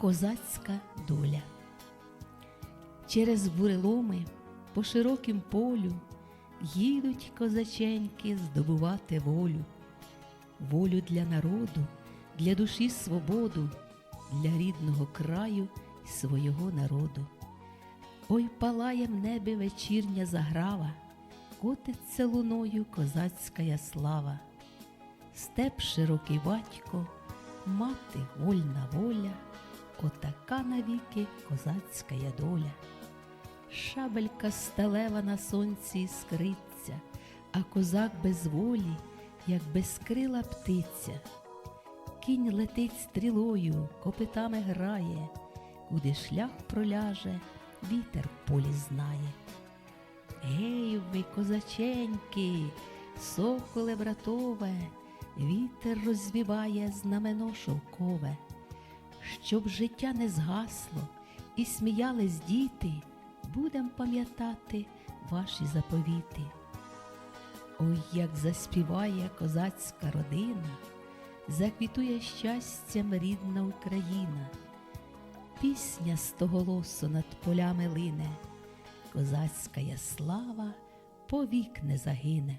Козацька доля. Через буреломи по широкім полю їдуть козаченьки здобувати волю, волю для народу, для душі свободу, для рідного краю й свого народу. Ой палає в небі вечірня заграва, котиться луною козацька слава. Степ широкий батько, мати вольна воля, отака навіки козацька доля. Шабелька сталева на сонці іскриться, а козак без волі, як безкрила птиця. Кінь летить стрілою, копитами грає, куди шлях проляже, вітер в полі знає. Гей ви, козаченьки, соколе братове, вітер розвіває знамено шовкове, щоб життя не згасло і сміялись діти, будем пам'ятати ваші заповіти. Ой, як заспіває козацька родина, заквітує щастям рідна Україна, пісня стоголосу над полями лине, козацька слава повік не загине.